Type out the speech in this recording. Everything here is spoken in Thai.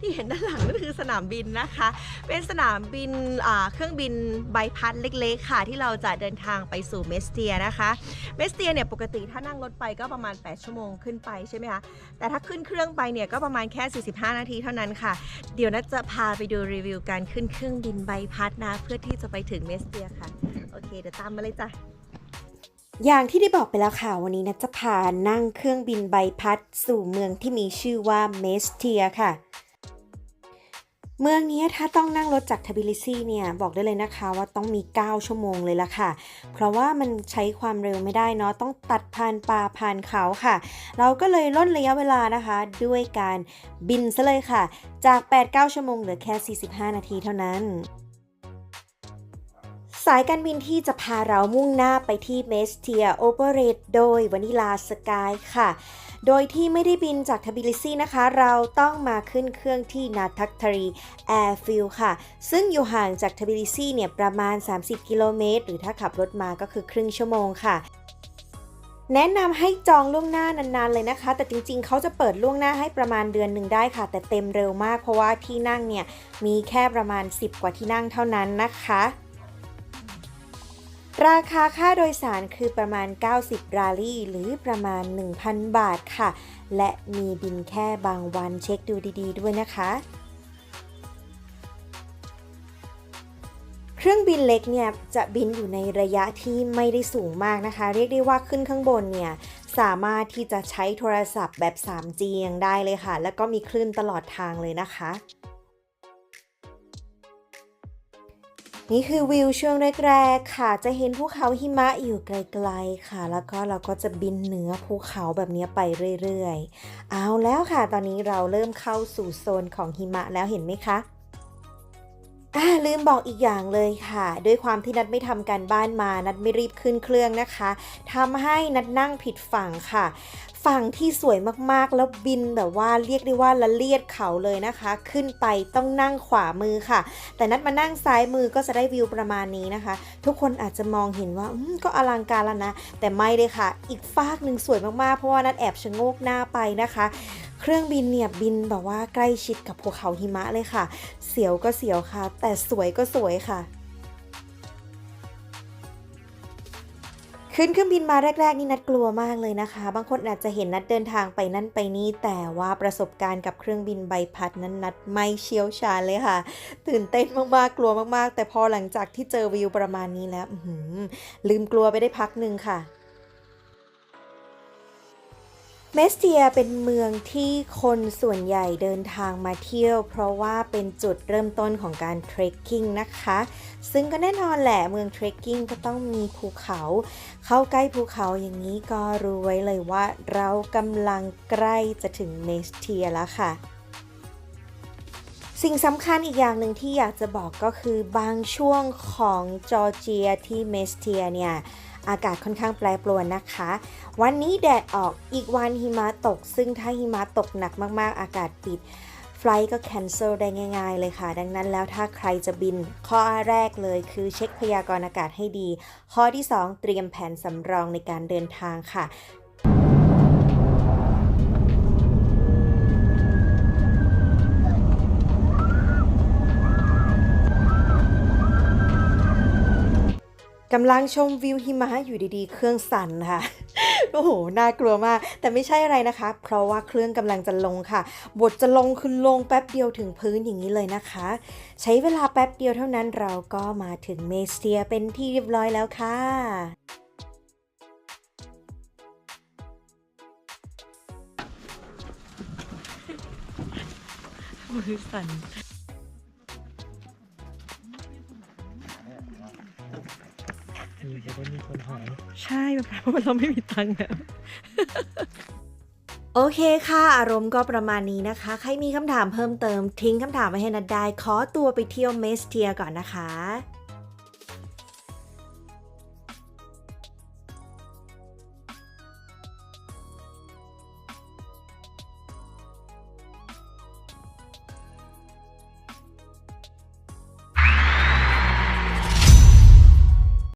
ที่เห็นด้านหลังนั่นคือสนามบินนะคะ เป็นสนามบินเครื่องบินใบพัดเล็กๆ ค่ะ ที่เราจะเดินทางไปสู่เมสเตียนะคะเมสเตียเนี่ยปกติถ้านั่งรถไปก็ประมาณ 8 ชั่วโมงขึ้นไปใช่ไหมคะแต่ถ้าขึ้นเครื่องไปเนี่ยก็ประมาณแค่ 45 นาทีเท่านั้นค่ะ เดี๋ยวนัดจะพาไปดูรีวิวการขึ้นเครื่องบินใบพัดนะ เพื่อที่จะไปถึงเมสเตียค่ะโอเคเดี๋ยวตามมาเลยจ้ะอย่างที่ได้บอกไปแล้วค่ะ วันนี้นะจะพานั่งเครื่องบินใบพัดสู่เมืองที่มีชื่อว่าเมสเทียค่ะ เมืองนี้ถ้าต้องนั่งรถจากทบิลิซีเนี่ยบอกได้เลยนะคะว่าต้องมี 9 ชั่วโมงเลยละค่ะ เพราะว่ามันใช้ความเร็วไม่ได้เนาะต้องตัดผ่านป่าผ่านเขาค่ะ เราก็เลยลดระยะเวลานะคะ ด้วยการบินซะเลยค่ะ จาก 8-9 ชั่วโมงเหลือแค่ 45 นาทีเท่านั้นสายการบินที่จะพาเรามุ่งหน้าไปที่เมสเทียโอเปเรตโดยวานิลาสกายค่ะ โดยที่ไม่ได้บินจากทบิลิซีนะคะ เราต้องมาขึ้นเครื่องที่นาทักทารีแอร์ฟิลค่ะ ซึ่งอยู่ห่างจากทบิลิซีเนี่ยประมาณ 30 กิโลเมตร หรือถ้าขับรถมาก็คือครึ่งชั่วโมงค่ะแนะนำให้จองล่วงหน้านานๆเลยนะคะ แต่จริงๆ เขาจะเปิดล่วงหน้าให้ประมาณเดือนหนึ่งได้ค่ะ แต่เต็มเร็วมากเพราะว่าที่นั่งเนี่ยมีแค่ประมาณ 10 กว่าที่นั่งเท่านั้นนะคะ ราคาค่าโดยสารคือประมาณ 90 ราลี่ หรือประมาณ 1,000 บาทค่ะ และมีบินแค่บางวันเช็คดูดี ๆ ด้วยนะคะ เครื่องบินเล็กเนี่ยจะบินอยู่ในระยะที่ไม่ได้สูงมากนะคะ เรียกได้ว่าขึ้นข้างบนเนี่ยสามารถที่จะใช้โทรศัพท์แบบ 3G ยังได้เลยค่ะ แล้วก็มีคลื่นตลอดทางเลยนะคะ นี่คือวิวช่วงแรกๆค่ะ จะเห็นภูเขาหิมะอยู่ไกลๆค่ะ แล้วก็เราก็จะบินเหนือภูเขาแบบนี้ไปเรื่อยๆ เอาแล้วค่ะ ตอนนี้เราเริ่มเข้าสู่โซนของหิมะแล้วเห็นไหมคะ อ่าลืมบอกอีกอย่างเลยค่ะ ด้วยความที่นัดไม่ทำการบ้านมา นัดไม่รีบขึ้นเครื่องนะคะทำให้นัดนั่งผิดฝั่งค่ะ ฝั่งที่สวยมากๆ แล้วบินแบบว่าเรียกได้ว่าละเลียดเขาเลยนะคะ ขึ้นไปต้องนั่งขวามือค่ะ แต่นัดมานั่งซ้ายมือก็จะได้วิวประมาณนี้นะคะ ทุกคนอาจจะมองเห็นว่าก็อลังการแล้วนะ แต่ไม่เลยค่ะ อีกฟากหนึ่งสวยมากๆ เพราะว่านัดแอบชะโงกหน้าไปนะคะ เครื่องบินเนี่ยบินแบบว่าใกล้ชิดกับภูเขาหิมะเลยค่ะ เสียวก็เสียวค่ะ แต่สวยก็สวยค่ะขึ้นเครื่องบินมาแรก ๆ นี่นัดกลัวมากเลยนะคะ บางคนอาจจะเห็นนัดเดินทางไปนั่นไปนี่ แต่ว่าประสบการณ์กับเครื่องบินใบพัดนั้นนัดไม่เชี่ยวชาญเลยค่ะ ตื่นเต้นมากๆ กลัวมากๆ แต่พอหลังจากที่เจอวิวประมาณนี้แล้วลืมกลัวไปได้พักหนึ่งค่ะ เมสเตียเป็นเมืองที่คนส่วนใหญ่เดินทางมาเที่ยว เพราะว่าเป็นจุดเริ่มต้นของการเทรคกิ้งนะคะ ซึ่งก็แน่นอนแหละเมืองเทรคกิ้งก็ต้องมีภูเขา เข้าใกล้ภูเขาอย่างนี้ก็รู้ไว้เลยว่าเรากำลังใกล้จะถึงเมสเทียแล้วค่ะสิ่งสำคัญอีกอย่างหนึ่งที่อยากจะบอกก็คือบางช่วงของจอร์เจียที่เมสเทียเนี่ย อากาศค่อนข้างแปรปรวนนะคะ วันนี้แดดออกอีกวันหิมะตก ซึ่งถ้าหิมะตกหนักมากๆ อากาศปิดไฟล์ก็แคนเซิลได้ง่าย ๆ เลยค่ะ ดังนั้นแล้วถ้าใครจะบิน ข้อแรกเลยคือเช็คพยากรณ์อากาศให้ดี ข้อที่ 2 เตรียมแผนสำรองในการเดินทางค่ะ กำลังชมวิวหิมะอยู่ดีๆ เครื่องสั่นค่ะ โอ้โห น่ากลัวมาก แต่ไม่ใช่อะไรนะคะ เพราะว่าเครื่องกำลังจะลงค่ะ บทจะลงคือลงแป๊บเดียวถึงพื้นอย่างนี้เลยนะคะ ใช้เวลาแป๊บเดียวเท่านั้นเราก็มาถึงเมสเทียเป็นที่เรียบร้อยแล้วค่ะมือสั่น คนหายใช่แบบว่าเราไม่มีตังค์แล้วโอเคค่ะ อารมณ์ก็ประมาณนี้นะคะ ใครมีคำถามเพิ่มเติมทิ้งคำถามไว้ให้นัดได้ ขอตัวไปเที่ยวเมสเทียก่อนนะคะ